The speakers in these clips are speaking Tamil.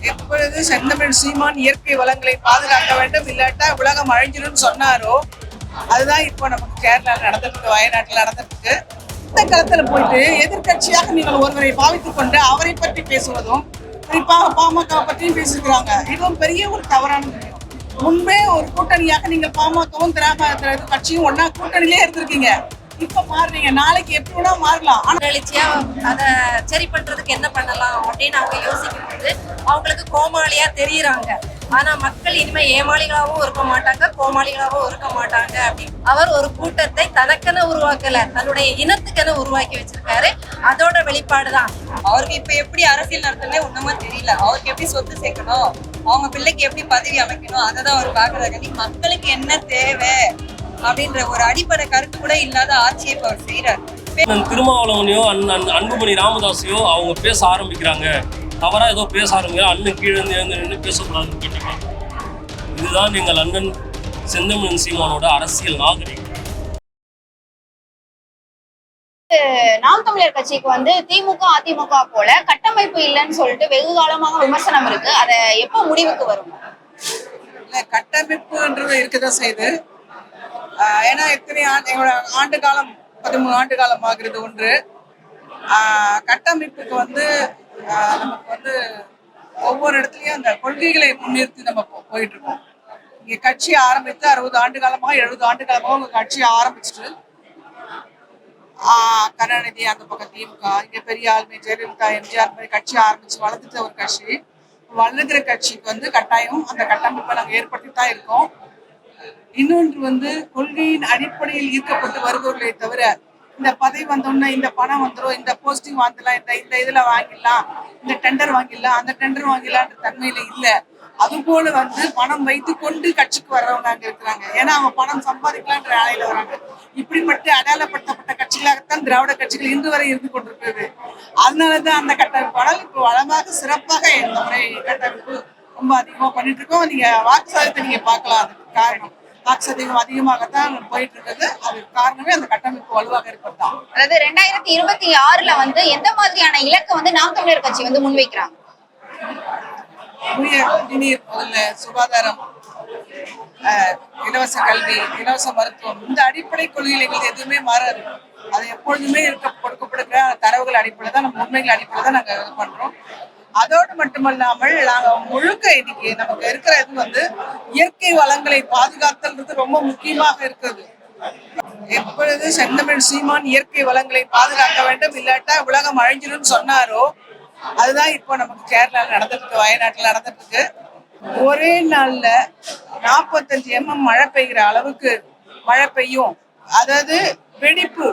எப்பொழுது செந்தமிழ் சீமான் இயற்கை வளங்களை பாதுகாக்க வேண்டும் இல்லாட்டா உலகம் அழிஞ்சிடும் சொன்னாரோ அதுதான் இப்போ நமக்கு கேரளா நடந்துட்டு வயநாட்டில் நடந்துட்டு இந்த களத்தில் போயிட்டு எதிர்க்கட்சியாக நீங்கள் ஒருவரை பாவித்துக் கொண்டு அவரை பற்றி பேசுவதும் குறிப்பாக பாமக பற்றியும் பேசியிருக்கிறாங்க. இதுவும் பெரிய ஒரு தவறான முன்பே ஒரு கூட்டணியாக நீங்கள் பாமகவும் திராம கட்சியும் ஒன்னா கூட்டணியிலே இருந்திருக்கீங்க. இப்ப மாறுறீங்க. நாளைக்கு எப்படி வேணா மாறலாம். ஆனா எழுச்சியா அதை சரி பண்றதுக்கு என்ன பண்ணலாம் அப்படின்னு அவங்க யோசிக்கும் போது அவங்களுக்கு கோமாளியா தெரியுறாங்க. ஆனா மக்கள் இனிமே ஏமாளிகளாகவும் இருக்க மாட்டாங்க கோமாளிகளாகவும் இருக்க மாட்டாங்க அப்படின்னு. அவர் ஒரு கூட்டத்தை தனக்கென உருவாக்கல தன்னுடைய இனத்துக்கென உருவாக்கி வச்சிருக்காரு. அதோட வெளிப்பாடுதான் அவருக்கு இப்ப எப்படி அரசியல் நடத்தணும்னே ஒண்ணுமா தெரியல. அவருக்கு எப்படி சொத்து சேர்க்கணும்? அவங்க பிள்ளைக்கு எப்படி பதவி அமைக்கணும்? அதை தான் அவர் பாக்குறாரு நீ மக்களுக்கு என்ன தேவை? அப்படின்ற ஒரு அடிப்படை கருத்து கூட இல்லாத ஆட்சியை இப்ப அவர் அண்ணன் திருமாவளவனையோ அண்ணன் அன்புமணி ராமதாஸையோ அவங்க பேச ஆரம்பிக்கிறாங்க. தவறா ஏதோ பேச ஆரம்பிக்கிறாங்க. அண்ணன் கீழே இருந்து எழுந்து நின்று பேசக்கூடாதுன்னு கேட்டீங்க இதுதான் எங்கள் அண்ணன் செந்தமிழன் சீமானோட அரசியல் நாகரிகம் நாம் தமிழர் கட்சிக்கு வந்து திமுக அதிமுக போல கட்டமைப்பு இல்லைன்னு சொல்லிட்டு வெகு காலமாக விமர்சனம் இருக்கு. அதை எப்போ முடிவுக்கு வரும்? இல்ல கட்டமைப்புன்றது இருக்கதான் செய்யுது. ஏன்னா எத்தனை ஆண்டு எங்களோட ஆண்டு காலம் பதிமூணு ஆண்டு காலம் ஆகிறது ஒன்று. ஆஹ் கட்டமைப்புக்கு வந்து ஆஹ் நமக்கு வந்து ஒவ்வொரு இடத்துலையும் அந்த கொள்கைகளை முன்னிறுத்தி நம்ம போ- போயிட்டு இருக்கோம் இங்க கட்சி ஆரம்பித்து அறுபது ஆண்டு காலமாக எழுபது ஆண்டு காலமாக உங்க கட்சியை ஆரம்பிச்சுட்டு ஆஹ் கருணாநிதி அந்த பக்கம் திமுக இங்க பெரிய ஆளுமை ஜெயலலிதா எம்ஜிஆர் மாதிரி கட்சி ஆரம்பிச்சு வளர்த்துட்ட ஒரு கட்சி. வளர்கிற கட்சிக்கு வந்து கட்டாயம் அந்த கட்டமைப்பை நாங்க ஏற்படுத்தி தான் இருக்கோம். இன்னொன்று வந்து கொள்கையின் அடிப்படையில் ஈர்க்கப்பட்டு வருபவர்களை தவிர இந்த பதவி வந்தோம்னா இந்த பணம் வந்துடும் இந்த போஸ்டிங் வாங்கலாம் இந்த இந்த இதில் வாங்கிடலாம் இந்த டெண்டர் வாங்கிடலாம் அந்த டெண்டர் வாங்கிடலான்ற தன்மையில இல்லை. அதுபோல வந்து பணம் வைத்து கொண்டு கட்சிக்கு வர்றவங்க அங்க இருக்கிறாங்க. ஏன்னா அவங்க பணம் சம்பாதிக்கலான்ற ஆலையில் வராங்க. இப்படிப்பட்ட அடையாளப்படுத்தப்பட்ட கட்சிகளாகத்தான் திராவிட கட்சிகள் இன்று வரை இருந்து கொண்டிருக்கிறது. அதனாலதான் அந்த கட்டமைப்பாளர் இப்போ வளமாக சிறப்பாக இந்த முறை கட்டமைப்பு ரொம்ப அதிகமா பண்ணிட்டு இருக்கோம். நீங்க வாக்கு சாதத்தை நீங்க பார்க்கலாம். அதுக்கு காரணம். வாக்கு சதவீதம் அதிகமாகத்தான் போயிட்டு இருக்குது அதுக்கு காரணமே அந்த கட்டமைப்பு வலுவாக இருப்பதுதான் அதாவது ரெண்டாயிரத்தி இருபத்தி ஆறுல வந்து எந்த மாதிரியான இலக்கை வந்து நாம் தமிழர் கட்சி வந்து முன்வைக்கிறாங்க? குடிநீர் சுகாதாரம் இலவச கல்வி இலவச மருத்துவம் இந்த அடிப்படை கொள்கைகள் எதுவுமே மாறாது. அது எப்பொழுதுமே இருக்க கொடுக்கப்படுகிற தரவுகள் அடிப்படை தான் நம்ம உண்மைகள் அடிப்படை தான் நாங்க இது பண்றோம். அதோடு மட்டுமல்லாமல் நாங்க முழுக்க இன்னைக்கு நமக்கு இருக்கிற இது வந்து இயற்கை வளங்களை பாதுகாத்தல்ன்றது ரொம்ப முக்கியமாக இருக்குது எப்பொழுது செந்தமிழ் சீமான் இயற்கை வளங்களை பாதுகாக்க வேண்டும் இல்லாட்டா உலகம் அழிஞ்சிடும் சொன்னாரோ அதுதான் இப்போ நமக்கு கேரளால நடந்துட்டு இருக்கு வயநாட்டுல நடந்துட்டு இருக்கு. ஒரே நாள்ல நாற்பத்தஞ்சு எம்எம் மழை பெய்கிற அளவுக்கு மழை பெய்யும். அதாவது வெடிப்பு.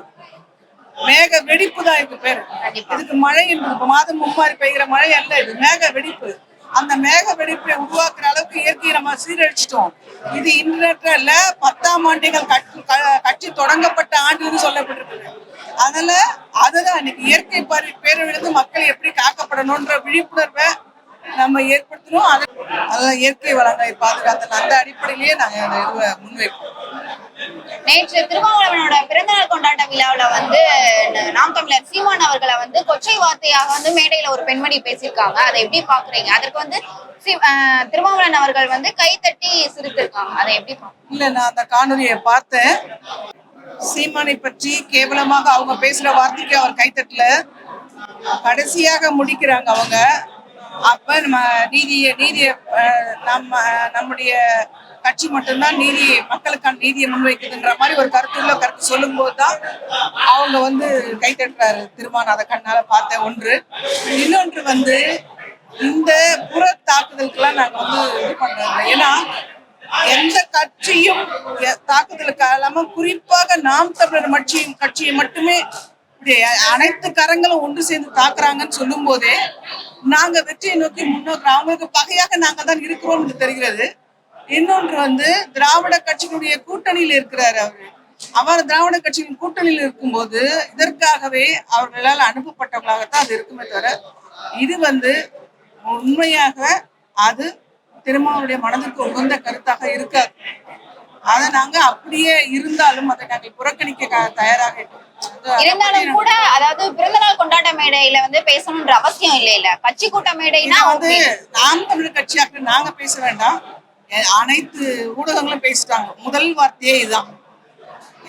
மேக வெடிப்பு தான் இதுக்கு பேரு. இதுக்கு மழை என்பது மாதம் மும்மாரி பெய்கிற மழை அல்ல இது. மேக வெடிப்பு. அந்த மேக வெடிப்பை உருவாக்குற அளவுக்கு இயற்கையை நம்ம சீரழிச்சிட்டோம். இது இன்டர்நெட்ல பத்தாம் ஆண்டுகள் கட்சி தொடங்கப்பட்ட ஆண்டுன்னு சொல்லப்பட்டிருக்கு. அதனால அதுதான் இன்னைக்கு இயற்கை பரி பேரழிந்து மக்கள் எப்படி காக்கப்படணும்ன்ற விழிப்புணர்வை நம்ம ஏற்படுத்தணும். அது இயற்கை வளங்களை பாதுகாத்தல். அந்த அடிப்படையிலேயே நாங்க இந்த இதுவை முன்வைப்போம். நேற்று திருமாவளவனோட பிறந்தநாள் கொண்டாட்ட விழாவில் வந்து நாம் தமிழர் சீமான் அவர்களை வந்து கொச்சை வார்த்தையாக வந்து மேடையில ஒரு பெண்மணி பேசியிருக்காங்க. அதை எப்படி பாக்குறீங்க? அதற்கு வந்து திருமாவளவன் அவர்கள் வந்து கைத்தட்டி சிரித்திருக்காங்க. அதை எப்படி இல்ல நான் அந்த காணொலியை பார்த்தேன். சீமானை பற்றி கேவலமாக அவங்க பேசுற வார்த்தைக்கு அவர் கைத்தட்டல கடைசியாக முடிக்கிறாங்க அவங்க. அப்ப நம்ம நீதியை நீதியை அஹ், நம்ம நம்முடைய கட்சி மட்டும்தான் நீதி மக்களுக்கான நீதியை முன்வைக்குதுன்ற மாதிரி ஒரு கருத்துள்ள கருத்து சொல்லும் தான் அவங்க வந்து கைத்தட்டுறாரு திருமான். அதை கண்ணால பார்த்த ஒன்று. இன்னொன்று வந்து இந்த புற தாக்குதலுக்கெல்லாம் நாங்கள் வந்து இது பண்றோம் ஏன்னா எந்த கட்சியும் தாக்குதலுக்கு ஆளாம குறிப்பாக நாம் தமிழர் கட்சியும் கட்சியை மட்டுமே அனைத்து கரங்களும் ஒன்று சேர்ந்து தாக்குறாங்கன்னு சொல்லும் போதே நாங்க வெற்றியை நோக்கி முன்னோக்கிறோம் அவங்களுக்கு பகையாக நாங்க தான் இருக்கிறோம் என்று தெரிகிறது. இன்னொன்று வந்து திராவிட கட்சிகளுடைய கூட்டணியில் இருக்கிறாரு அவரு. அவர் திராவிட கட்சியின் கூட்டணியில் இருக்கும்போது இதற்காகவே அவர்களால் அனுப்பப்பட்டவர்களாகத்தான் அது இருக்குமே தவிர இது வந்து உண்மையாக அது திருமாவளுடைய மனதுக்கு உகந்த கருத்தாக இருக்காது. அதை நாங்க அப்படியே இருந்தாலும் அதை நாங்கள் புறக்கணிக்க தயாராக இருந்தாலும் கூட அதாவது பிறந்தநாள் கொண்டாட்ட மேடையில வந்து பேசணும்ன்ற அவசியம் இல்ல இல்ல கட்சி கூட்ட மேடைனா வந்து. நாம் தமிழர் கட்சியாக நாங்க பேச வேண்டாம். அனைத்து ஊடகங்களும் பேசிட்டாங்க. முதல் வார்த்தையே இதுதான்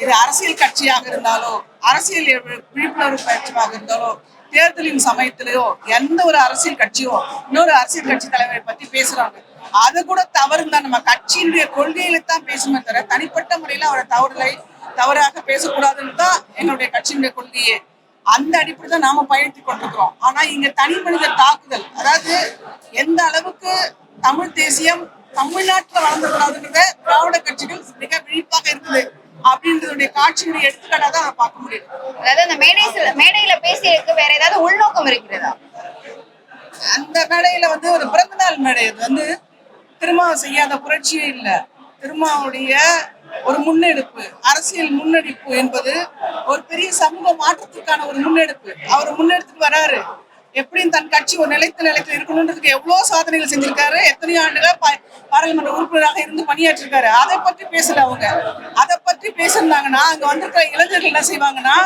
இது அரசியல் கட்சியாக இருந்தாலோ அரசியல் விழிப்புணர்வு பயிற்சியாக இருந்தாலோ தேர்தலின் சமயத்திலேயோ எந்த ஒரு அரசியல் கட்சியோ இன்னொரு அரசியல் கட்சி தலைவரை பத்தி பேசுறாங்க. அது கூட தவறு தான். நம்ம கட்சியினுடைய கொள்கையில தான் பேசுமே தவிர தனிப்பட்ட முறையில அவரை தவறுகளை தவறாக பேசக்கூடாதுன்னு தான் எங்களுடைய கட்சியினுடைய கொள்கையே. அந்த அடிப்படை தான் நாம பயணித்துக் கொண்டிருக்கிறோம். ஆனா இங்க தனி மனித தாக்குதல் அதாவது எந்த அளவுக்கு தமிழ் தேசியம் தமிழ்நாட்டுல வளர்ந்துக்கூடாதுன்றத திராவிட கட்சிகள் மிக விழிப்பாக இருக்குது. அப்படின்றதுடைய காட்சியினுடைய எடுத்துக்காட்டா தான் பார்க்க முடியும். அதாவது அந்த மேடை மேடையில பேசியதுக்கு வேற ஏதாவது உள்நோக்கம் இருக்கிறதா? அந்த மேடையில வந்து ஒரு பிறந்தநாள் மேடை. அது வந்து திருமாவை செய்யாத புரட்சியே இல்லை. திருமாவுடைய ஒரு முன்னெடுப்பு அரசியல் முன்னெடுப்பு என்பது ஒரு பெரிய சமூக மாற்றத்துக்கான ஒரு முன்னெடுப்பு. அவர் முன்னெடுத்துட்டு வராரு. எப்படியும் தன் கட்சி ஒரு நிலைத்த நிலைத்துல இருக்கணுன்றதுக்கு எவ்வளோ சாதனைகள் செஞ்சிருக்காரு எத்தனையோ ஆண்டுகள் பா- பாராளுமன்ற உறுப்பினராக இருந்து பணியாற்றிருக்காரு. அதை பற்றி பேசல அவங்க. அதை பற்றி பேசியிருந்தாங்கன்னா அங்க வந்திருக்கிற இளைஞர்கள் என்ன செய்வாங்கன்னா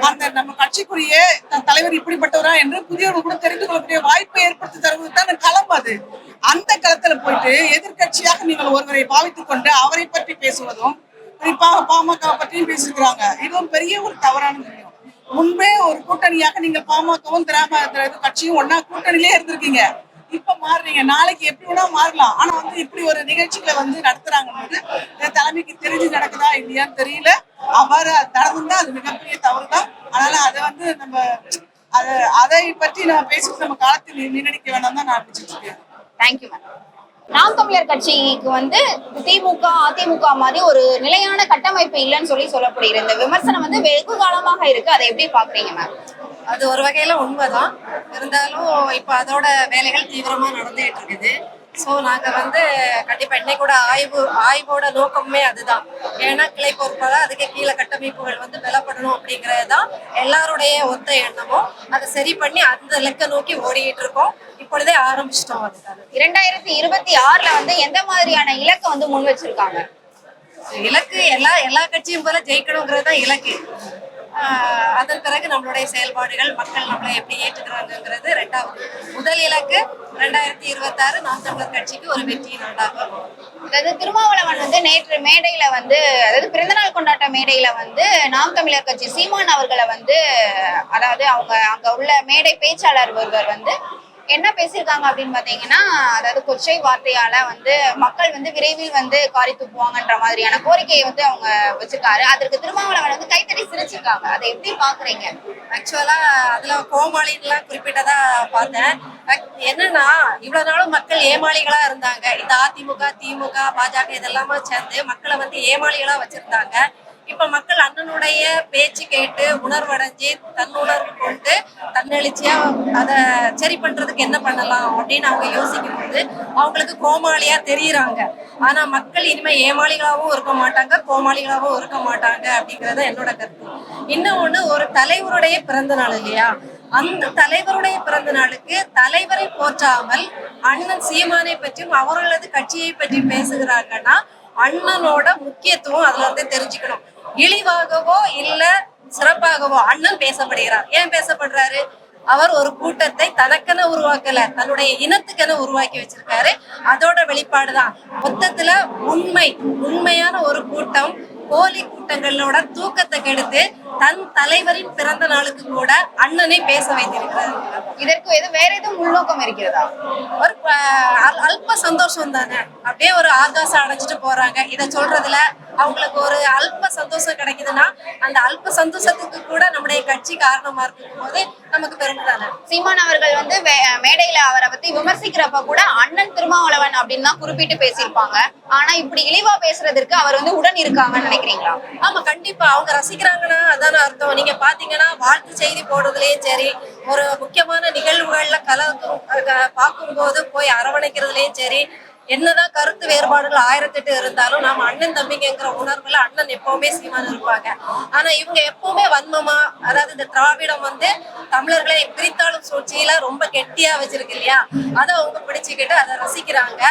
அந்த நம்ம கட்சிக்குரிய தன் தலைவர் இப்படிப்பட்டவரா என்று புதியவர்கள் கூட தெரிந்து கொள்ளக்கூடிய வாய்ப்பை ஏற்படுத்தி தருவது தான் களம் அது. அந்த களத்துல போயிட்டு எதிர்க்கட்சியாக நீங்கள் ஒருவரை பாவித்துக் கொண்டு அவரை பற்றி பேசுவதும் குறிப்பாக பாமக பற்றியும் பேசியிருக்கிறாங்க. இதுவும் பெரிய ஒரு தவறான முன்பே ஒரு கூட்டணியாக நீங்க பாமகவும் திராம கட்சியும் ஒன்னா கூட்டணியிலே இருந்திருக்கீங்க. இப்ப மாறுறீங்க. நாளைக்கு எப்படி வேணா மாறலாம். ஆனா வந்து இப்படி ஒரு நிகழ்ச்சிகளை வந்து நடத்துறாங்கன்றது தலைமைக்கு தெரிஞ்சு நடக்குதா இல்லையான்னு தெரியல. அவ்வாறு நடந்திருந்தா அது மிகப்பெரிய தவறு தான் அதனால அதை வந்து நம்ம அதை அதை பற்றி நம்ம பேசிட்டு நம்ம காலத்தில் வீணடிக்க வேணாம் தான் நான் நினைச்சிட்டு இருக்கேன். தேங்க்யூ மேம் நாம் தமிழர் கட்சிக்கு வந்து திமுக அதிமுக மாதிரி ஒரு நிலையான கட்டமைப்பு இல்லைன்னு சொல்லி சொல்லப்படுகிற இந்த விமர்சனம் வந்து வெகு காலமாக இருக்கு. அதை எப்படி பாக்குறீங்க மேம் அது ஒரு வகையில உண்மைதான். இருந்தாலும் இப்ப அதோட வேலைகள் தீவிரமா நடந்துட்டு இருக்குது. ஸோ நாங்க வந்து கண்டிப்பா இன்னைக்கு கூட ஆய்வு ஆய்வோட நோக்கமே அதுதான். ஏன்னா கிளை பொறுப்பாக அதுக்கு கீழே கட்டமைப்புகள் வந்து பலப்படணும் அப்படிங்கிறது தான் எல்லாருடைய ஒத்த எண்ணமும். அதை சரி பண்ணி அந்த இலக்கை நோக்கி ஓடிக்கிட்டு இருக்கோம் இப்பொழுதே ஆரம்பிச்சிட்டோம் அதுக்காக இரண்டாயிரத்தி இருபத்தி ஆறுல வந்து எந்த மாதிரியான இலக்கை வந்து முன் வச்சிருக்காங்க? இலக்கு எல்லா எல்லா கட்சியும் போல ஜெயிக்கணுங்கிறது தான் இலக்கு. அதன் பிறகு நம்மளுடைய செயல்பாடுகள் மக்கள் நம்மளை எப்படி ஏற்றுக்கிறாங்கிறது ரெண்டாவது. முதல் இலக்கு ரெண்டாயிரத்தி இருபத்தாறு நாம் தமிழர் கட்சிக்கு ஒரு வெற்றியின் உண்டாகும் அதாவது திருமாவளவன் வந்து நேற்று மேடையில வந்து அதாவது பிறந்தநாள் கொண்டாட்ட மேடையில வந்து நாம் தமிழர் கட்சி சீமான் அவர்களை வந்து அதாவது அவங்க அங்க உள்ள மேடை பேச்சாளர் ஒருவர் வந்து என்ன பேசியிருக்காங்க அப்படின்னு பார்த்தீங்கன்னா அதாவது கொச்சை வார்த்தையால வந்து மக்கள் வந்து விரைவில் வந்து காரி துப்புவாங்கன்ற மாதிரியான கோரிக்கையை வந்து அவங்க வச்சிருக்காரு. அதற்கு திருமாவளவன் வந்து கைத்தடி சிரிச்சிருக்காங்க. அதை எப்படி பாக்குறீங்க ஆக்சுவலா அதுல கோமாளின்லாம் குறிப்பிட்டதா பார்த்தேன். என்னன்னா இவ்வளவு நாளும் மக்கள் ஏமாளிகளா இருந்தாங்க. இந்த அதிமுக திமுக பாஜக இதெல்லாமே சேர்ந்து மக்களை வந்து ஏமாளிகளா வச்சிருந்தாங்க. இப்ப மக்கள் அண்ணனுடைய பேச்சு கேட்டு உணர்வடைஞ்சு தன்னுணர்வு கொண்டு தன்னெழுச்சியா அதை சரி பண்றதுக்கு என்ன பண்ணலாம் அப்படின்னு அவங்க யோசிக்கும் போது அவங்களுக்கு கோமாளியா தெரியுறாங்க. ஆனா மக்கள் இனிமே ஏமாளிகளாவும் இருக்க மாட்டாங்க கோமாளிகளாவும் இருக்க மாட்டாங்க அப்படிங்கறது என்னோட கருத்து. இன்னொன்னு ஒரு தலைவருடைய பிறந்த நாள் இல்லையா? அந்த தலைவருடைய பிறந்த நாளுக்கு தலைவரை போற்றாமல் அண்ணன் சீமானை பற்றியும் அவர்களது கட்சியை பற்றி பேசுகிறாங்கன்னா அண்ணனோட முக்கியத்துவம் அதுல இருந்து தெரிஞ்சுக்கணும். இழிவாகவோ இல்ல சிறப்பாகவோ அண்ணன் பேசப்படுகிறார். ஏன் பேசப்படுறாரு? அவர் ஒரு கூட்டத்தை தனக்கென உருவாக்கல தன்னுடைய இனத்துக்கென உருவாக்கி வச்சிருக்காரு. அதோட வெளிப்பாடுதான். மொத்தத்துல உண்மை உண்மையான ஒரு கூட்டம் போலி கூட்டங்களோட தூக்கத்தை கெடுத்து தன் தலைவரின் பிறந்த நாளுக்கு கூட அண்ணனை பேச வைத்திருக்கிறார். இதற்கு எது வேற எதுவும் உள்நோக்கம் இருக்கிறதா? ஒரு அல்ப சந்தோஷம் தானே. அப்படியே ஒரு ஆகாசம் அடைச்சிட்டு போறாங்க. இத சொல்றதுல அவங்களுக்கு ஒரு அல்ப சந்தோஷம் கிடைக்குதுன்னா அந்த அல்ப சந்தோஷத்துக்கு கூட நம்முடைய கட்சி காரணமா இருக்கும் போது நமக்கு பெருமை தானே. சீமான் அவர்கள் வந்து மேடையில அவரை பத்தி விமர்சிக்கிறப்ப கூட அண்ணன் திருமாவளவன் அப்படின்னு தான் குறிப்பிட்டு பேசியிருப்பாங்க. ஆனா இப்படி இழிவா பேசுறதற்கு அவர் வந்து உடன் இருக்காங்கன்னு நினைக்கிறீங்களா? ஆமா கண்டிப்பா. அவங்க ரசிக்கிறாங்கன்னா அதான அர்த்தம்? நீங்க பாத்தீங்கன்னா வாழ்த்து செய்தி போடுறதுலயும் சரி ஒரு முக்கியமான நிகழ்வுகள்ல கலக்கும் பார்க்கும்போது போய் அரவணைக்கிறதுலயும் சரி என்னதான் கருத்து வேறுபாடுகள் ஆயிரத்தெட்டு இருந்தாலும் நாம அண்ணன் தம்பிங்கிற உணர்வுல அண்ணன் எப்பவுமே சீமான் இருப்பாங்க. ஆனா இவங்க எப்பவுமே வன்மமா அதாவது இந்த திராவிடம் வந்து தமிழர்களை பிரித்தாளும் சூழ்ச்சியில ரொம்ப கெட்டியா வச்சிருக்கு இல்லையா? அதை அவங்க பிடிச்சுக்கிட்டு அதை ரசிக்கிறாங்க.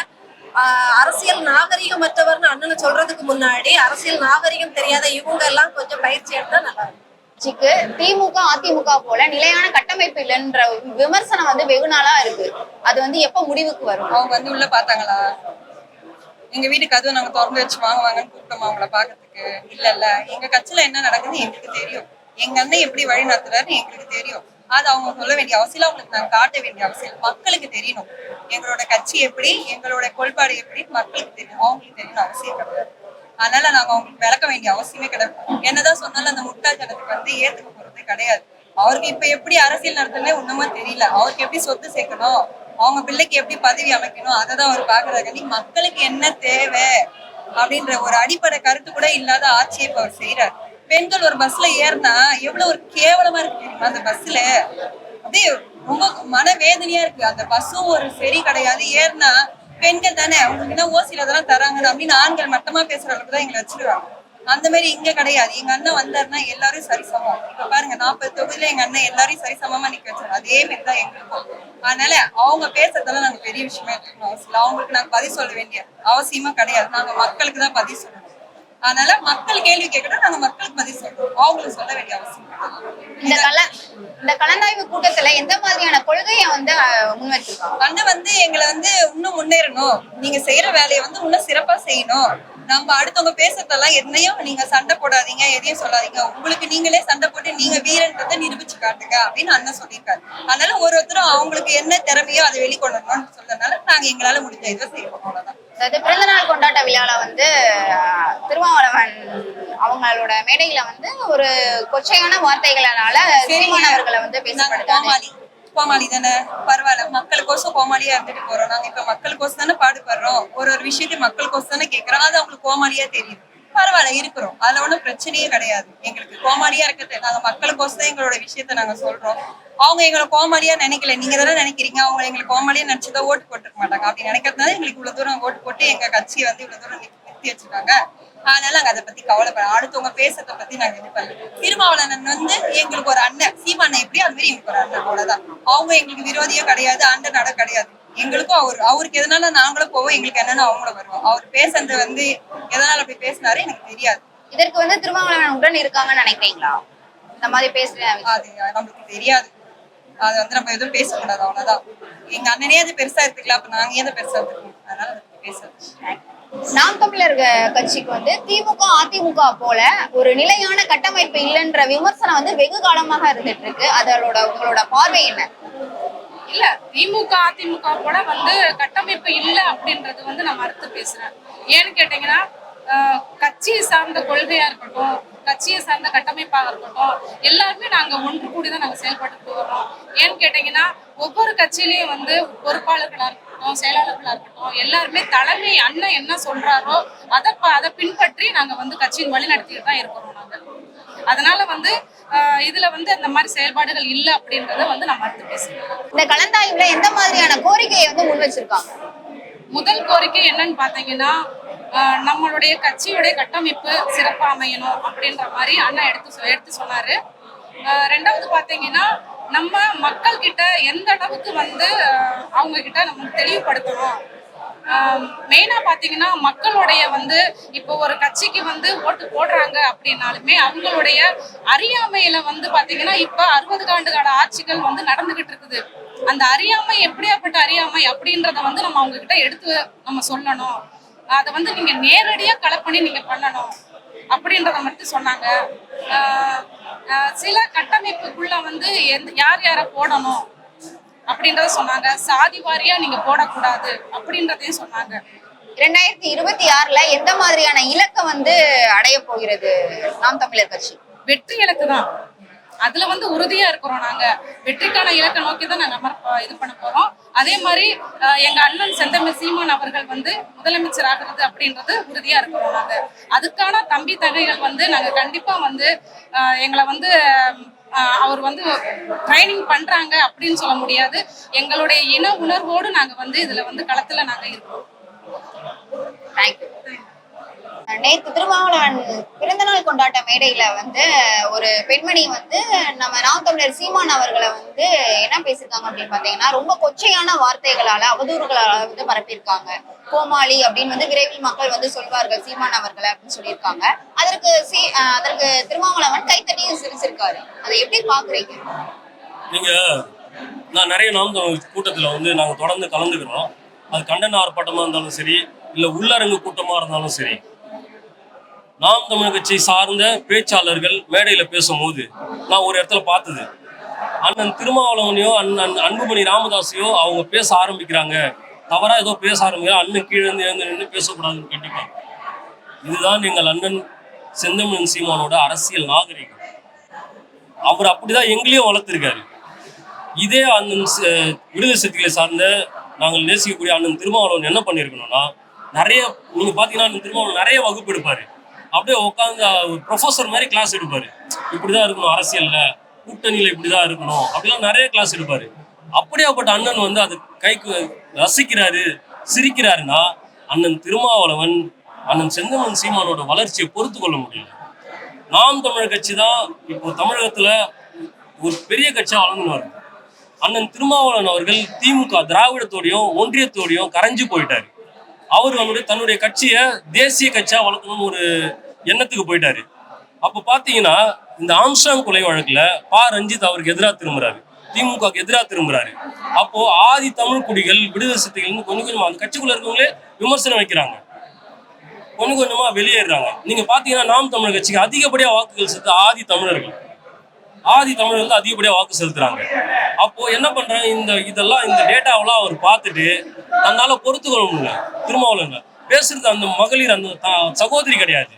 அரசியல் நாகரிகமற்றவர்னு அண்ணனை சொல்றதுக்கு முன்னாடி அரசியல் நாகரிகம் தெரியாத இவங்க எல்லாம் கொஞ்சம் பயிற்சி எடுத்தா நல்லா இருக்கும். கட்சிக்கு திமுக அதிமுக போல நிலையான கட்டமைப்பு இல்லைன்ற விமர்சனம் வந்து வெகு நாளா இருக்கு. அது வந்து எப்ப முடிவுக்கு வரும்? அவங்க வந்து உள்ள பார்த்தாங்களா? எங்க வீட்டு கதவை நாங்க திறந்து வச்சு வாங்க வாங்கன்னு கூப்பிட்டோமா அவங்கள பாக்கிறதுக்கு இல்ல இல்ல எங்க கட்சியில என்ன நடக்குதுன்னு எங்களுக்கு தெரியும். எங்க அண்ணன் எப்படி வழி நடத்துறாருன்னு எங்களுக்கு தெரியும். அது அவங்க சொல்ல வேண்டிய அவசியம் அவங்களுக்கு நாங்க காட்ட வேண்டிய அவசியம் மக்களுக்கு தெரியணும். எங்களோட கட்சி எப்படி எங்களோட கோட்பாடு எப்படி மக்களுக்கு தெரியும். அவங்களுக்கு தெரியணும் அவசியம் கிடையாது. அதனால நாங்க அவங்களுக்கு விளக்க வேண்டிய அவசியமே கிடையாது. என்னதான் சொன்னாலும் அந்த முட்டாள்தனத்துக்கு வந்து ஏத்துக்க போறது கிடையாது. அவருக்கு இப்ப எப்படி அரசியல் நடத்தணும்னே ஒண்ணுமே தெரியல. அவருக்கு எப்படி சொத்து சேர்க்கணும்? அவங்க பிள்ளைக்கு எப்படி பதவி அமைக்கணும்? அதை தான் அவர் பாக்குறாங்க நீ மக்களுக்கு என்ன தேவை? அப்படின்ற ஒரு அடிப்படை கருத்து கூட இல்லாத ஆட்சியை இப்ப அவர் செய்யறாரு பெண்கள் ஒரு பஸ்ல ஏறினா எவ்வளவு ஒரு கேவலமா இருக்கு அந்த பஸ்ல அப்படியே ரொம்ப மனவேதனையா இருக்கு. அந்த பஸ்ஸும் ஒரு சரி கிடையாது. ஏறினா பெண்கள் தானே அவங்களுக்கு என்ன ஓசியில அதெல்லாம் தராங்க அப்படின்னு ஆண்கள் மட்டமா பேசுற அளவுக்கு தான் எங்களை வச்சிருவாங்க அந்த மாதிரி இங்க கிடையாது. எங்க அண்ணன் வந்தாருன்னா எல்லாரும் சரிசமம். இப்ப பாருங்க நாற்பது தொகுதியில எங்க அண்ணன் எல்லாரையும் சரிசமமா நிக்க வச்சாரு அதே மாதிரி தான் எங்களுக்கும். அதனால அவங்க பேசுறதெல்லாம் நாங்க பெரிய விஷயமா எடுத்துக்கணும் அவசியம் அவங்களுக்கு நாங்க பதில் சொல்ல வேண்டிய அவசியமா கிடையாது. நாங்க மக்களுக்கு தான் பதில் சொல்லணும். அதனால மக்கள் கேள்வி கேட்கணும் நாங்க மக்களுக்கு பதில் சொல்றோம். அவங்களுக்கு சொல்ல வேண்டிய அவசியம் இந்த கல இந்த கலந்தாய்வு கூட்டத்துல எந்த மாதிரியான கொள்கையை வந்து அஹ், முன் வச்சிருக்காங்க அண்ணன் வந்து எங்களை வந்து இன்னும் முன்னேறணும். நீங்க செய்யற வேலையை வந்து இன்னும் சிறப்பா செய்யணும். நம்ம அடுத்தவங்க பேசுறதெல்லாம் எதையும் நீங்க சண்டை போடாதீங்க எதையும் சொல்லாதீங்க. உங்களுக்கு நீங்களே சண்டை போட்டு நீங்க வீரன்றதை நிரூபிச்சு காட்டுங்க அப்படின்னு அண்ணன் சொல்லியிருக்காரு. அதனால ஒரு ஒருத்தரும் அவங்களுக்கு என்ன திறமையோ அதை வெளிக்கொள்ளணும்னு சொல்றதுனால நாங்க எங்களால முடிஞ்ச இதை செய்வோம் அவ்வளவுதான். அதாவது பிறந்தநாள் கொண்டாட்ட விழால வந்து அஹ், திருமாவளவன் அவங்களோட மேடையில வந்து ஒரு கொச்சையான வார்த்தைகளால சீமான் அவர்களை வந்து பேசப்படுத்தாங்க கோமாளி தானே? பரவாயில்ல. மக்களுக்கோசம் கோமாளியா இருந்துட்டு போறோம். நாங்க இப்ப மக்களுக்கோசம் தானே பாடுபடுறோம். ஒரு ஒரு விஷயத்தையும் மக்களுக்கோசம் தானே கேக்குறோம். அது அவங்களுக்கு கோமாளியா தெரியும். பரவாயில்ல இருக்கிறோம். அதுல ஒண்ணும் பிரச்சனையே கிடையாது. எங்களுக்கு கோமாளியா இருக்கிறது நாங்க மக்களுக்கோசம் தான் எங்களோட விஷயத்த நாங்க சொல்றோம். அவங்க எங்களை கோமாளியா நினைக்கல. நீங்க தானே நினைக்கிறீங்க. அவங்க எங்களை கோமாளியா நினைச்சதா ஓட்டு போட்டுருக்க மாட்டாங்க. அப்படி நினைக்கிறதுனால எங்களுக்கு இவ்வளவு தூரம் ஓட்டு போட்டு எங்க கட்சியை வந்து இவ்வளவு தூரம் நிறுத்தி வச்சிருக்காங்க. அதனால நாங்க அதை பத்தி கவலைப்பட அடுத்தவங்க பேசுறத பத்தி நாங்க இது பண்ணல. திருமாவளவன் வந்து எங்களுக்கு ஒரு அண்ணன். சீமானன் எப்படி அது மாதிரி எங்களுக்கு ஒரு அண்ணன் அவ்வளவுதான் அவங்க எங்களுக்கு விரோதியும் கிடையாது அண்ணன் நட கிடையாது. எங்களுக்கும் அவர் அவருக்கு எதனால நாங்களும் போவோம் எங்களுக்கு என்னன்னு அவங்களும் வருவோம். அவர் பேசுறது வந்து எதனால அப்படி பேசினாரு எனக்கு தெரியாது. இதற்கு வந்து திருமாவளவன் உடன் இருக்காங்கன்னு நினைக்கிறீங்களா? இந்த மாதிரி பேசுறேன் அது நம்மளுக்கு தெரியாது. அது வந்து நம்ம எதுவும் பேசக்கூடாது அவ்வளவுதான். எங்க அண்ணனே அது பெருசா எடுத்துக்கலாம் அப்ப நாங்க ஏன் பெருசா எடுத்துக்கணும் அதனால பேசுறது நாம் தமிழர் கட்சிக்கு வந்து திமுக அதிமுக போல ஒரு நிலையான கட்டமைப்பு இல்லைன்ற விமர்சனம் வந்து வெகு காலமாக இருந்துட்டு இருக்கு அதோட உங்களோட பார்வை என்ன? இல்ல திமுக அதிமுக போல வந்து கட்டமைப்பு இல்லை அப்படின்றது வந்து நான் மறுத்து பேசுறேன். ஏன்னு கேட்டீங்கன்னா ஆஹ், கட்சியை சார்ந்த கொள்கையா இருக்கட்டும் கட்சியை சார்ந்த கட்டமைப்பாக இருக்கட்டும் எல்லாருமே நாங்க ஒன்று கூடி தான் நாங்க செயல்பட்டு வரோம் ஏன்னு கேட்டீங்கன்னா ஒவ்வொரு கட்சியிலயும் வந்து பொறுப்பாளர்களா இருக்கட்டும் செயலாளர்களா இருக்கட்டும் எல்லாருமே தலைமை அண்ணன் என்ன சொல்றாரோ அதை ப- அதை பின்பற்றி நாங்க வந்து கட்சியின் வழி நடத்திட்டு தான் இருக்கிறோம் நாங்க. அதனால வந்து இதுல வந்து அந்த மாதிரி செயல்பாடுகள் இல்ல அப்படின்றத வந்து நான் மறுத்து பேசுறேன். இந்த கலந்தாய்வுல எந்த மாதிரியான கோரிக்கையை வந்து முன் வச்சிருக்காங்க முதல் கோரிக்கை என்னன்னு பார்த்தீங்கன்னா ஆஹ் நம்மளுடைய கட்சியுடைய கட்டமைப்பு சிறப்பாக அமையணும் அப்படின்ற மாதிரி அண்ணா எடுத்து சொ- எடுத்து சொன்னாரு. ரெண்டாவது பார்த்தீங்கன்னா நம்ம மக்கள் கிட்ட எந்த அளவுக்கு வந்து அவங்க கிட்ட நம்ம தெளிவுபடுத்தணும். மெயினாக பார்த்தீங்கன்னா மக்களுடைய வந்து இப்போ ஒரு கட்சிக்கு வந்து ஓட்டு போடுறாங்க அப்படின்னாலுமே அவங்களுடைய அறியாமையில வந்து பார்த்தீங்கன்னா இப்போ அறுபது ஆண்டு கால ஆட்சிகள் வந்து நடந்துகிட்டு இருக்குது. அந்த அறியாமை எப்படியாப்பட்ட அறியாமை அப்படின்றத வந்து நம்ம அவங்க கிட்ட எடுத்து நம்ம சொல்லணும். அதை வந்து நீங்க நேரடியா கலெக்ட் பண்ணி நீங்க பண்ணணும் அப்படின்றத மட்டும் சொன்னாங்க. சில கட்டமைப்புக்குள்ள வந்து எந்த யார் யாரை போடணும் அப்படின்றத சொன்னாங்க. சாதி வாரியா நீங்க போடக்கூடாது அப்படின்றதையும் சொன்னாங்க. இரண்டாயிரத்தி இருபத்தி ஆறுல எந்த மாதிரியான இலக்கை வந்து அடைய போகிறது நாம் தமிழர் கட்சி? வெற்றி இலக்கு தான். அதுல வந்து உறுதியா இருக்கிறோம் நாங்க. வெற்றிக்கான இலக்கை நோக்கி தான் நாங்க இது பண்ண போறோம். அதே மாதிரி எங்க அண்ணன் செந்தமிழ் சீமான் அவர்கள் வந்து முதலமைச்சர் ஆகிறது அப்படின்றது உறுதியா இருக்கிறோம் நாங்க. அதுக்கான தம்பி தகைகள் வந்து நாங்க கண்டிப்பா வந்து எங்களை வந்து அஹ், அவர் வந்து ட்ரைனிங் பண்றாங்க அப்படின்னு சொல்ல முடியாது. எங்களுடைய இன உணர்வோடு நாங்க வந்து இதுல வந்து களத்துல நாங்க இருக்கோம். தேங்க்யூ நேத்து திருமாவளவன் பிறந்தநாள் கொண்டாட்ட மேடையில வந்து ஒரு பெண்மணி வந்து நம்ம நாம் தமிழர் சீமான் அவர்களை வந்து என்ன பேசியிருக்காங்க அப்படின்னு பாத்தீங்கன்னா ரொம்ப கொச்சையான வார்த்தைகளால அவதூறுகளால வந்து பரப்பியிருக்காங்க. கோமாளி அப்படின்னு வந்து விரைவில் மக்கள் வந்து சொல்வார்கள் சீமான் அவர்களை அப்படின்னு சொல்லியிருக்காங்க. அதற்கு சீ அதற்கு திருமாவளவன் கைத்தட்டியும் சிரிச்சிருக்காரு. அதை எப்படி பாக்குறீங்க? நீங்க நான் நிறைய நாம் தமிழ் கூட்டத்தில் வந்து நாங்கள் தொடர்ந்து கலந்துக்கிறோம். அது கண்டன ஆர்ப்பாட்டமாக இருந்தாலும் சரி இல்லை உள்ளரங்கு கூட்டமாக இருந்தாலும் சரி நாம் தமிழ் கட்சி சார்ந்த பேச்சாளர்கள் மேடையில் பேசும்போது நான் ஒரு இடத்துல பார்த்தது. அண்ணன் திருமாவளவனையோ அண்ணன் அன்புமணி ராமதாஸையோ அவங்க பேச ஆரம்பிக்கிறாங்க. தவறாக ஏதோ பேச ஆரம்பிக்கிறாங்க. அண்ணன் கீழே இருந்து எழுந்து நின்று பேசக்கூடாதுன்னு கண்டிப்பா இதுதான் எங்கள் அண்ணன் செந்தமிழன் சீமானோட அரசியல் நாகரிகம். அவர் அப்படிதான் எங்களையும் வளர்த்துருக்காரு. இதே அண்ணன் விடுதலை சிறுத்தைகளை சார்ந்த நாங்கள் நேசிக்கக்கூடிய அண்ணன் திருமாவளவன் என்ன பண்ணியிருக்கணும்னா நிறைய நீங்க பாத்தீங்கன்னா அண்ணன் திருமாவளவன் நிறைய வகுப்பு எடுப்பாரு. அப்படியே உட்காந்து ப்ரொஃபஸர் மாதிரி கிளாஸ் எடுப்பாரு. இப்படிதான் இருக்கணும் அரசியல்ல. கூட்டணியில இப்படிதான் இருக்கணும். அப்படிலாம் நிறைய கிளாஸ் எடுப்பாரு. அப்படியாப்பட்ட அண்ணன் வந்து அது கைக்கு ரசிக்கிறாரு சிரிக்கிறாருன்னா அண்ணன் திருமாவளவன் அண்ணன் செந்தமன் சீமானோட வளர்ச்சியை பொறுத்து கொள்ள முடியல. நாம் தமிழர் கட்சி தான் இப்போ தமிழகத்துல ஒரு பெரிய கட்சியா வளர்ந்து வருது. அண்ணன் திருமாவளவன் அவர்கள் திமுக திராவிடத்தோடையும் ஒன்றியத்தோடையும் கரைஞ்சு போயிட்டாரு. அவர் அவருடைய தன்னுடைய கட்சியை தேசிய கட்சியா வளர்க்கணும்னு ஒரு எண்ணத்துக்கு போயிட்டாரு? அப்ப பாத்தீங்கன்னா இந்த ஆம்ஸ்டாங் கொலை வழக்குல பா. ரஞ்சித் அவருக்கு எதிராக திரும்புறாரு. திமுகவுக்கு எதிராக திரும்புறாரு. அப்போ ஆதி தமிழ் குடிகள் விடுதலை சிறுத்தைகள் கொஞ்சம் கொஞ்சமா அந்த கட்சிக்குள்ள இருக்கவங்களே விமர்சனம் வைக்கிறாங்க. கொஞ்சம் கொஞ்சமா வெளியேறாங்க நீங்க பாத்தீங்கன்னா நாம் தமிழர் கட்சிக்கு அதிகப்படியா வாக்குகள் செலுத்த ஆதி தமிழர்கள். ஆதி தமிழர்கள் தான் அதிகப்படியா வாக்கு செலுத்துறாங்க. அப்போ என்ன பண்றாங்க? இந்த இதெல்லாம் இந்த டேட்டாவெல்லாம் அவர் பார்த்துட்டு தன்னால பொறுத்துக்கொள்ள முடியல. திருமாவளவன் பேசுறது அந்த மகளிர் அந்த சகோதரி கிடையாது.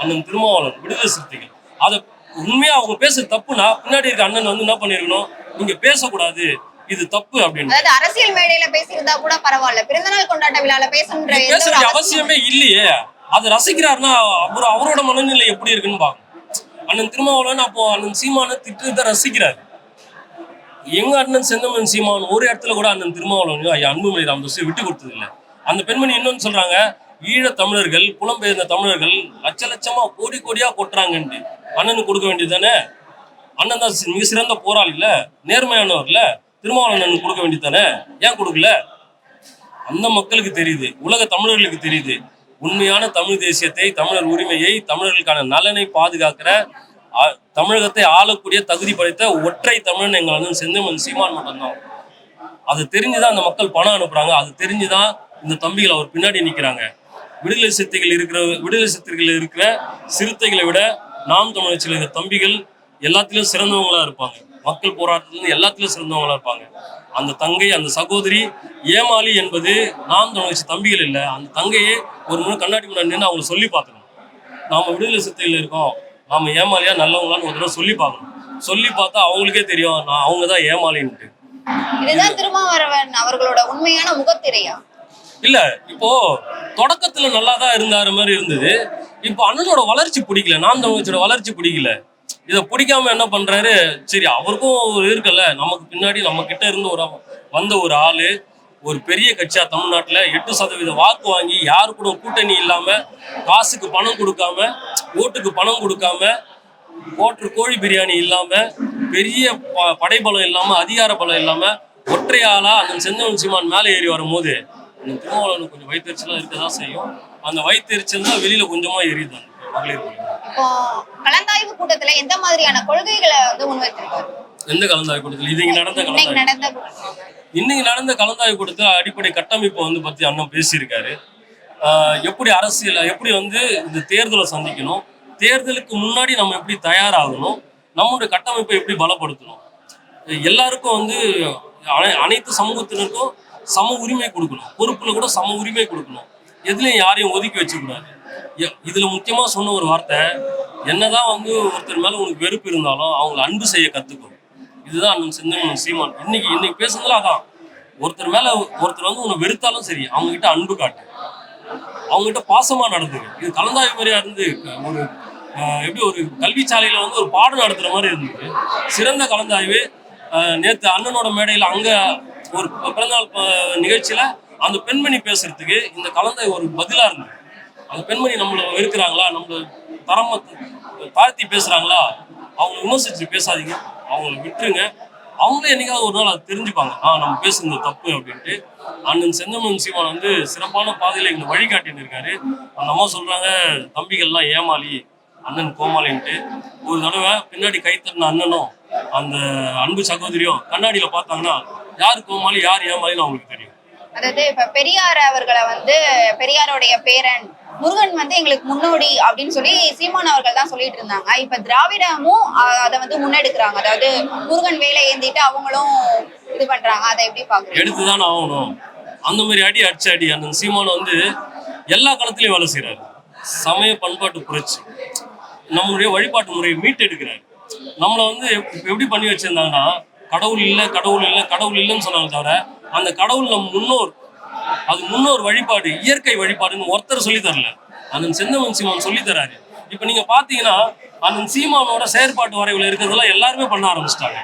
அண்ணன் திருமாவளவன் விடுதலை சிறுத்தைகள். அதை உண்மையா அவங்க பேசுறது தப்புனா பின்னாடி இருக்க அண்ணன் வந்து என்ன பண்ணிருக்கணும்? நீங்க பேசக்கூடாது இது தப்பு அப்படின்னு. அதாவது அரசியல் மேடையில பேசியிருந்தா கூட பரவாயில்ல. பிறந்தநாள் கொண்டாட்ட விழால பேசணுன்ற நீங்க எந்த பேச ஒரு வேண்டிய அவசியம் இல்லையே. அதை ரசிக்கிறாருன்னா அவர் அவரோட மனநிலை எப்படி இருக்குன்னு பார்க்கணும் அண்ணன் திருமாவளவன் அப்போ அண்ணன் சீமான திட்டத்தை ரசிக்கிறாரு. எங்க அண்ணன் செந்தமன் சீமான் ஒரு இடத்துல கூட அண்ணன் திருமாவளவனையும் ஐயா அன்புமணி ராமதாஸையும் விட்டு கொடுத்தது இல்ல அந்த பெண்மணி இன்னொன்னு சொல்றாங்க? ஈழத்தமிழர்கள் புலம்பெயர்ந்த தமிழர்கள் லட்ச லட்சமா கோடி கோடியா கொட்டுறாங்கன்ட்டு அண்ணனுக்கு கொடுக்க வேண்டியது தானே? அண்ணன் தான் மிக சிறந்த போராளியில் நேர்மையானவர்ல திருமாவளவன் கொடுக்க வேண்டியது தானே? ஏன் கொடுக்கல? அந்த மக்களுக்கு தெரியுது உலக தமிழர்களுக்கு தெரியுது. உண்மையான தமிழ் தேசியத்தை தமிழர் உரிமையை தமிழர்களுக்கான நலனை பாதுகாக்கிற தமிழகத்தை ஆளக்கூடிய தகுதி படைத்த ஒற்றை தமிழன் எங்கள் அண்ணன் செந்தமன் சீமான் மட்டும்தான். அது தெரிஞ்சுதான் அந்த மக்கள் பணம் அனுப்புறாங்க அது தெரிஞ்சுதான் இந்த தம்பிகள் அவர் பின்னாடி நிற்கிறாங்க விடுதலை சிறுத்தைகள் இருக்கிற விடுதலை சிறுத்தைகள் இருக்கிற சிறுத்தைகளை விட நாம் தமிழச்சியில் இருக்கிற தம்பிகள் எல்லாத்திலும் சிறந்தவங்களா இருப்பாங்க. மக்கள் போராட்டத்துல எல்லாத்திலும் சிறந்தவங்களா இருப்பாங்க. அந்த தங்கை அந்த சகோதரி ஏமாளி என்பது நாம் தமிழச்சி தம்பிகள் இல்லை. அந்த தங்கையே ஒரு முறை கண்ணாடி முன்னாடி நின்று அவங்க சொல்லி பார்க்கணும் நாம் விடுதலை சிறுத்தைகள் இருக்கோம். நாம் ஏமாளியா நல்லவங்களான்னு ஒரு தடவை சொல்லி பார்க்கணும். சொல்லி பார்த்தா அவங்களுக்கே தெரியும் நான் அவங்க தான் ஏமாளின்ட்டு. இதுதான் திருமாவரவன் அவர்களோட உண்மையான முகத்திரையா? இல்ல இப்போ தொடக்கத்துல நல்லா தான் இருந்தாரு மாதிரி இருந்தது. இப்போ அண்ணனோட வளர்ச்சி பிடிக்கல நான் தமிழச்சோட வளர்ச்சி பிடிக்கல. இதை பிடிக்காம என்ன பண்றாரு? சரி அவருக்கும் ஒரு இருக்குல்ல நமக்கு பின்னாடி நம்ம கிட்ட இருந்து ஒரு வந்த ஒரு ஆளு ஒரு பெரிய கட்சியா தமிழ்நாட்டில் எட்டு சதவீத வாக்கு வாங்கி யாரு கூட கூட்டணி இல்லாம காசுக்கு பணம் கொடுக்காம ஓட்டுக்கு பணம் கொடுக்காம ஓட்டு கோழி பிரியாணி இல்லாம பெரிய ப- படைபலம் இல்லாம அதிகார பலம் இல்லாம ஒற்றை அந்த செந்தவன் சீமான் மேலே ஏறி வரும்போது அந்த திருமாவளவனுக்கு கொஞ்சம் வயிற்றுச்சலா இருக்கதான் செய்யும். அந்த வயிற்றுச்சல் தான் வெளியில கொஞ்சமா எரியுது. மகளிர். இப்போ கலந்தாய்வு கூட்டத்துல எந்த மாதிரியான கொள்கைகளை வந்து முன்வைத்திருக்காரு? எந்த கலந்தாய்வு கூட்டத்தில்? இது இங்க நடந்த கலந்தாய்வு. இன்னைக்கு நடந்த கலந்தாய்வு கூட்டத்தில் அடிப்படை கட்டமைப்பை வந்து பத்தி அண்ணன் பேசியிருக்காரு. எப்படி அரசியல் எப்படி வந்து இந்த தேர்தலை சந்திக்கணும்? தேர்தலுக்கு முன்னாடி நம்ம எப்படி தயாராகணும்? நம்மளுடைய கட்டமைப்பை எப்படி பலப்படுத்தணும்? எல்லாருக்கும் வந்து அனை- அனைத்து சமூகத்தினருக்கும் சம உரிமை கொடுக்கணும். பொறுப்புல கூட சம உரிமை கொடுக்கணும். எதுலையும் யாரையும் ஒதுக்கி வச்சுக்கூடாது எ- இதுல முக்கியமா சொன்ன ஒரு வார்த்தை என்னதான் வந்து ஒருத்தர் மேல உனக்கு வெறுப்பு இருந்தாலும் அவங்களை அன்பு செய்ய கத்துக்கும் இதுதான் அண்ணன் செந்தமன் சீமான். இன்னைக்கு இன்னைக்கு பேசுனதுல அதான். ஒருத்தர் மேல ஒருத்தர் வந்து உன்னை வெறுத்தாலும் சரி அவங்க கிட்ட அன்பு காட்டு. அவங்ககிட்ட பாசமாக பாசமா நடந்துங்க இது கலந்தாய்வு மாதிரியா இருந்து ஒரு எப்படி ஒரு கல்விச்சாலையில வந்து ஒரு பாடம் நடத்துற மாதிரி இருந்தது. சிறந்த கலந்தாய்வு நேற்று அண்ணனோட மேடையில் அங்க ஒரு பிறந்தநாள் நிகழ்ச்சியில் அந்த பெண்மணி பேசுறதுக்கு இந்த கலந்தை ஒரு பதிலாக இருந்தது. அந்த பெண்மணி நம்மளை இருக்கிறாங்களா நம்மளை தரம தாழ்த்தி பேசுகிறாங்களா அவங்களை விமர்சிச்சு பேசாதீங்க. அவங்கள விட்டுருங்க. அவங்களே என்னைக்காவது ஒரு நாள் அதை தெரிஞ்சுப்பாங்க. ஆ நம்ம பேசுனது தப்பு அப்படின்ட்டு. அண்ணன் செந்தமன் சீமான் வந்து சிறப்பான பாதையில் எங்களை வழிகாட்டின்னு இருக்காரு. அந்த அம்மா சொல்கிறாங்க தம்பிகள்லாம் ஏமாளி அண்ணன் கோமாளின்ட்டு. ஒரு தடவை பின்னாடி கைத்தட்டின அண்ணனும் அந்த அன்பு சகோதரியும் கண்ணாடியில் பார்த்தாங்கன்னா யார் கோமாளி யார் ஏமாளின்னு அவங்களுக்கு தெரியும். அதாவது இப்ப பெரியார் அவர்களை வந்து பெரியாருடைய பேரன் முருகன் வந்து எங்களுக்கு முன்னோடி அப்படின்னு சொல்லி சீமான் அவர்கள் தான் சொல்லிட்டு இருந்தாங்க. இப்ப திராவிடமும் அதை வந்து முன்னெடுக்கிறாங்க. அதாவது முருகன் வேலை ஏந்திட்டு அவங்களும் இது பண்றாங்க. அதை எப்படி பாக்குறீங்க? எடுத்துதான் ஆகணும். அந்த மாதிரி அடி அடிச்ச அடி அந்த சீமான் வந்து எல்லா காலத்திலயும் வேலை செய்றாரு. சமய பண்பாட்டு புரட்சி. நம்மளுடைய வழிபாட்டு முறையை மீட்டெடுக்கிறாரு. நம்மளை வந்து எப்படி பண்ணி வச்சிருந்தாங்கன்னா கடவுள் இல்லை கடவுள் இல்லை கடவுள் இல்லைன்னு சொன்னாலும் தவிர அந்த கடவுள் நம் முன்னோர் அது முன்னோர் வழிபாடு இயற்கை வழிபாடுன்னு ஒருத்தர் சொல்லி தரல. அந்த செந்தமன் சீமான் சொல்லி தராரு. இப்ப நீங்க பாத்தீங்கன்னா அந்த சீமானோட செயற்பாட்டு வரைவில் இருக்கிறதெல்லாம் எல்லாருமே பண்ண ஆரம்பிச்சிட்டாங்க.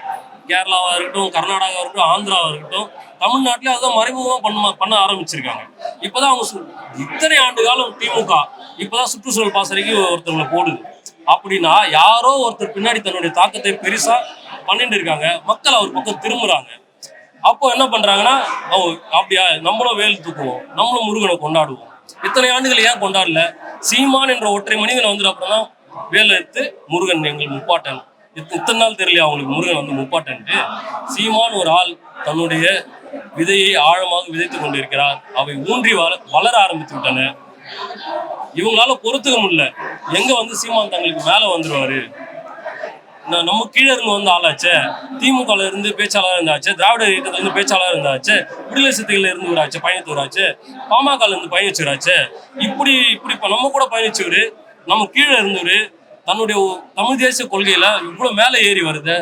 கேரளாவா இருக்கட்டும் கர்நாடகாவா இருக்கட்டும் ஆந்திராவா இருக்கட்டும் தமிழ்நாட்டிலே அதுதான் மறைமுகமாக பண்ண பண்ண ஆரம்பிச்சிருக்காங்க. இப்பதான் அவங்க இத்தனை ஆண்டு காலம் திமுக இப்பதான் சுற்றுச்சூழல் பாசறைக்கு ஒருத்தவங்களை போடுது. அப்படின்னா யாரோ ஒருத்தர் பின்னாடி தன்னுடைய தாக்கத்தை பெருசா பண்ணிட்டு இருக்காங்க. மக்கள் அவர் பக்கம் திரும்புறாங்க. அப்போ என்ன பண்றாங்கன்னா அவ அப்படியா நம்மளும் வேல் தூக்குவோம் நம்மளும் முருகனை கொண்டாடுவோம். இத்தனை ஆண்டுகள் ஏன் கொண்டாடல? சீமான் என்ற ஒற்றை மனிதன் வந்துட்டு அப்புறம் தான் வேலை எடுத்து முருகன் எங்கள் முப்பாட்டன். இத்தனை நாள் தெரியல அவங்களுக்கு முருகன் வந்து முப்பாட்டன்ட்டு. சீமான் ஒரு ஆள் தன்னுடைய விதையை ஆழமாக விதைத்துக் கொண்டிருக்கிறார். அவை ஊன்றி வள வளர ஆரம்பித்து விட்டன. இவங்களால பொறுத்துக்க முடியல. எங்க வந்து சீமான் தங்களுக்கு மேல வந்துருவாரு? நம்ம கீழே இருந்து வந்த ஆளாச்சே. திமுக இருந்து பேச்சாளராக இருந்தாச்சு. திராவிட இயக்கத்துல இருந்து பேச்சாளராக இருந்தாச்சு. விடுதலை சிறுத்தைகள்ல இருந்து வராச்சு பயணித்தவராச்சு பாமக ல இருந்து பயணிச்சவராச்சு இப்படி இப்படி நம்ம கூட பயணிச்சவரு நம்ம கீழே இருந்தவரு தன்னுடைய தமிழ் தேசிய கொள்கையில இவ்வளவு மேல ஏறி வருது.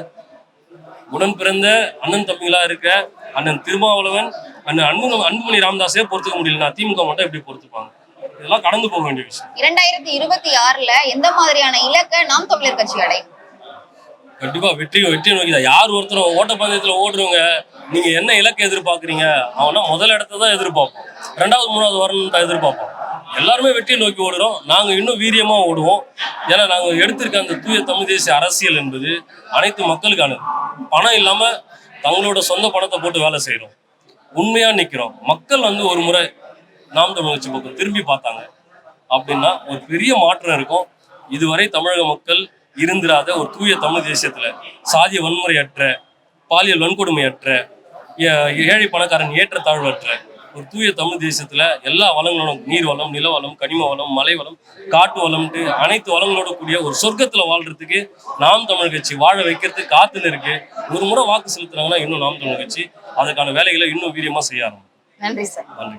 உடன் பிறந்த அண்ணன் தம்பிகளா இருக்க அண்ணன் திருமாவளவன் அண்ணன் அன்பு அன்புமணி ராமதாஸே பொறுத்துக்க முடியலன்னா திமுக மட்டும் எப்படி பொறுத்துப்பாங்க? இதெல்லாம் கடந்து போக வேண்டிய விஷயம். இரண்டாயிரத்தி இருபத்தி ஆறுல எந்த மாதிரியான இலக்கை நாம் தமிழர் கட்சி அடையும்? கண்டிப்பா வெற்றி வெற்றி நோக்கி தான் யார் ஒருத்தர் ஓட்டப்பந்தயத்துல ஓடுறவங்க நீங்க என்ன இலக்கை எதிர்பார்க்குறீங்க? அவனா முதல் இடத்த தான் எதிர்பார்ப்போம். ரெண்டாவது மூணாவது வரணும் தான் எதிர்பார்ப்போம். எல்லாருமே வெற்றியை நோக்கி ஓடுறோம். நாங்க இன்னும் வீரியமா ஓடுவோம். ஏன்னா நாங்க எடுத்திருக்க அந்த தூய தமிழ் தேசிய அரசியல் என்பது அனைத்து மக்களுக்கானது பணம் இல்லாம தங்களோட சொந்த பணத்தை போட்டு வேலை செய்கிறோம் உண்மையா நிற்கிறோம் மக்கள் வந்து ஒரு முறை நாம் தமிழ்ச்சி பக்கம் திரும்பி பார்த்தாங்க. அப்படின்னா ஒரு பெரிய மாற்றம் இருக்கும். இதுவரை தமிழக மக்கள் இருந்திராத ஒரு தூய தமிழ் தேசியத்துல சாதிய வன்முறையற்ற பாலியல் வன்கொடுமையற்ற ஏழை பணக்காரன் ஏற்றத்தாழ்வற்ற ஒரு தூய தமிழ் தேசத்துல எல்லா வளங்களோடும் நீர் வளம் நில வளம் கனிம வளம் மலை வளம் காட்டு வளம்ட்டு அனைத்து வளங்களோட கூடிய ஒரு சொர்க்கத்துல வாழ்றதுக்கு நாம் தமிழ் கட்சி வாழ வைக்கிறதுக்கு காத்துன்னு இருக்கு. ஒரு முறை வாக்கு செலுத்துறாங்கன்னா இன்னும் நாம் தமிழ் கட்சி அதுக்கான வேலைகளை இன்னும் வீரியமா செய்ய ஆரம்பிக்கும். நன்றி சார். நன்றி.